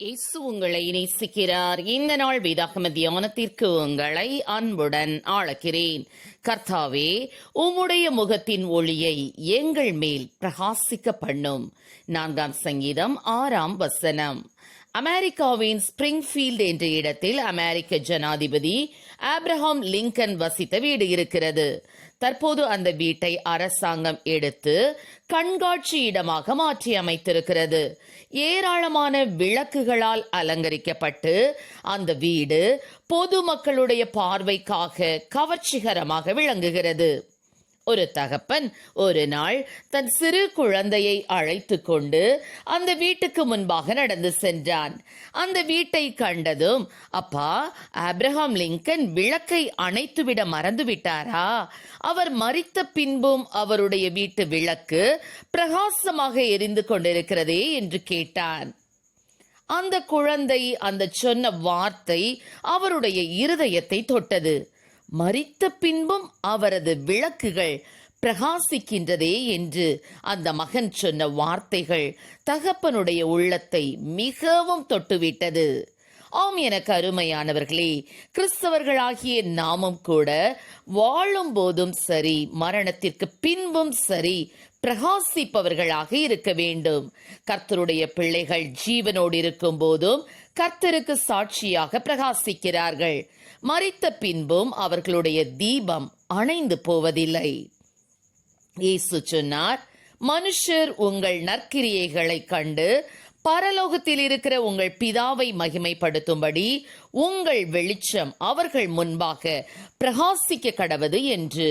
இயேசு உங்களை நேசிக்கிறார். இந்த நாள் வேதாகம தியானத்திற்கு உங்களை அன்புடன் ஆளக்கிறேன். கர்த்தாவே உம்முடைய முகத்தின் ஒளியை எங்கள் மேல் பிரகாசிக்க பண்ணும் நான்காம் சங்கீதம் ஆறாம் வசனம். அமெரிக்காவின் ஸ்பிரிங்ஃபீல்ட் என்ற இடத்தில் அமெரிக்க ஜனாதிபதி ஆப்ரஹாம் லிங்கன் வசித்த வீடு இருக்கிறது. தற்போது அந்த வீட்டை அரசாங்கம் எடுத்து கண்காட்சி இடமாக மாற்றி அமைத்திருக்கிறது. ஏராளமான விளக்குகளால் அலங்கரிக்கப்பட்டு அந்த வீடு பொதுமக்களுடைய பார்வைக்காக கவர்ச்சிகரமாக விளங்குகிறது. ஒரு தகப்பன் ஒரு நாள் தன் சிறு குழந்தையை அழைத்து கொண்டு அந்த வீட்டுக்கு முன்பாக நடந்து சென்றான். அந்த வீட்டை கண்டதும் அப்பா ஆப்ரஹாம் லிங்கன் விளக்கை அணைத்துவிட மறந்து விட்டாரா அவர் மறித்த பின்பும் அவருடைய வீட்டு விளக்கு பிரகாசமாக எரிந்து கொண்டிருக்கிறதே என்று கேட்டான். அந்த குழந்தை அந்த சொன்ன வார்த்தை அவருடைய இருதயத்தை தொட்டது. மறித்த பின்பும் அவரது விளக்குகள் பிரகாசிக்கின்றதே என்று அந்த மகன் சொன்ன வார்த்தைகள் தகப்பனுடைய உள்ளத்தை மிகவும் தொட்டுவிட்டது. ஆம் எனக்கு அருமையானவர்களே கிறிஸ்தவர்களாகிய நாமும் கூட வாழும் போதும் சரி மரணத்திற்கு பின்பும் சரி பிரகாசிப்பவர்களாக இருக்க வேண்டும். கர்த்தருடைய பிள்ளைகள் ஜீவனோடு இருக்கும் போதும் கர்த்தருக்கு சாட்சியாக பிரகாசிக்கிறார்கள். மறித்த பின்பும் அவர்களுடைய தீபம் அணைந்து போவதில்லை. இயேசு சொன்னார் மனுஷர் உங்கள் நற்கிரியைகளை கண்டு பரலோகத்தில் இருக்கிற உங்கள் பிதாவை மகிமைப்படுத்தும்படி உங்கள் வெளிச்சம் அவர்கள் முன்பாக பிரகாசிக்க கடவது என்று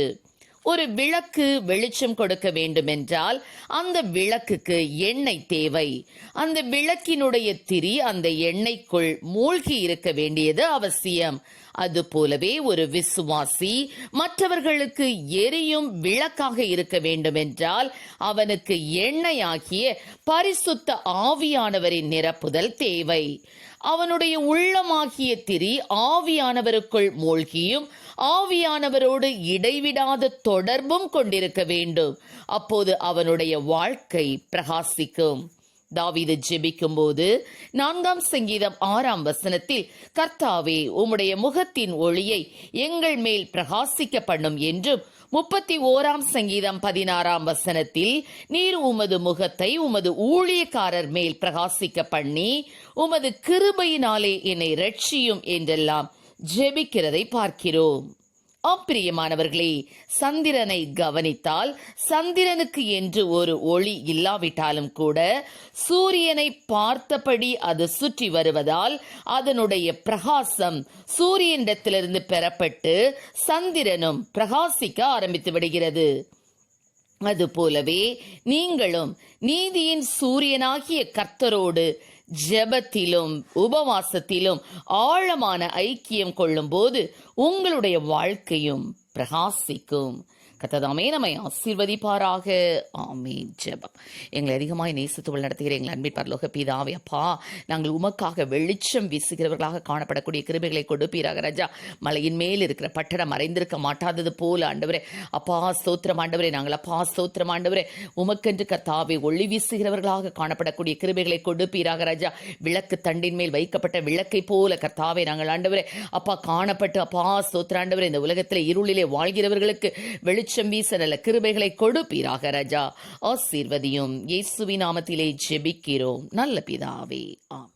ஒரு விளக்கு வெளிச்சம் கொடுக்க வேண்டுமென்றால் அந்த விளக்குக்கு எண்ணெய் தேவை. அந்த விளக்கினுடைய திரி அந்த எண்ணெய்க்குள் மூழ்கி இருக்க வேண்டியது அவசியம். அது போலவே ஒரு விசுவாசி மற்றவர்களுக்கு எரியும் விளக்காக இருக்க வேண்டுமென்றால் அவனுக்கு எண்ணெயாகிய பரிசுத்த ஆவியானவரின் நிரப்புதல் தேவை. அவனுடைய உள்ளமாகிய திரி ஆவியானவருக்குள் மூழ்கியும் ஆவியானவரோடு இடைவிடாத தொ தொடர்பும் கொண்டிருக்க வேண்டும். அப்போது அவனுடைய வாழ்க்கை பிரகாசிக்கும். தாவீது ஜெபிக்கும் போது நான்காம் சங்கீதம் ஆறாம் வசனத்தில் கர்த்தாவே உம்முடைய முகத்தின் ஒளியை எங்கள் மேல் பிரகாசிக்க பண்ணும் என்றும் முப்பத்தி ஓராம் சங்கீதம் பதினாறாம் வசனத்தில் நீர் உமது முகத்தை உமது ஊழியக்காரர் மேல் பிரகாசிக்க பண்ணி உமது கிருபையினாலே என்னை ரட்சியும் என்றெல்லாம் ஜெபிக்கிறதை பார்க்கிறோம். அப்பிரியமானவர்களே சந்திரனை கவனித்தால் சந்திரனுக்கு என்று ஒரு ஒளி இல்லாவிட்டாலும் கூட சூரியனை பார்த்தபடி அது சுற்றி வருவதால் அதனுடைய பிரகாசம் சூரியனிடத்திலிருந்து பெறப்பட்டு சந்திரனும் பிரகாசிக்க ஆரம்பித்து விடுகிறது. அதுபோலவே நீங்களும் நீதியின் சூரியனாகிய கர்த்தரோடு ஜெபத்திலும் உபவாசத்திலும் ஆழமான ஐக்கியம் கொள்ளும்போது உங்களுடைய வாழ்க்கையும் பிரகாசிக்கும். கத்ததாமே நம்மை ஆசீர்வதிப்பாராக. ஆமே ஜெபம். எங்களை அதிகமாக நேசத்துவல் நடத்துகிற எங்கள் அன்பின் பரலோக பிதாவே அப்பா நாங்கள் உமக்காக வெளிச்சம் வீசுகிறவர்களாக காணப்படக்கூடிய கிருபைகளை கொடுப்பீராக ராஜா. மலையின் மேல் இருக்கிற பட்டணம் மறைந்திருக்க மாட்டாதது போல ஆண்டவரே. அப்பா ஸ்தோத்திரம் ஆண்டவரே. நாங்கள் அப்பா ஸ்தோத்திரம் ஆண்டவரே. உமக்கென்று கத்தாவே ஒளி வீசுகிறவர்களாக காணப்படக்கூடிய கிருபைகளை கொடுப்பீராக ராஜா. விளக்கு தண்டின் மேல் வைக்கப்பட்ட விளக்கை போல கர்த்தாவை நாங்கள் ஆண்டவரே. அப்பா காணப்பட்டு அப்பா ஸ்தோத்திர ஆண்டவரே. இந்த உலகத்திலே இருளிலே வாழ்கிறவர்களுக்கு வெளி வெளிச்சம் வீச நல்ல கிருபைகளை கொடுப்பீராக ராஜா. ஆசீர்வதியும். இயேசுவி நாமத்திலே ஜெபிக்கிறோம். நல்ல பிதாவே ஆம்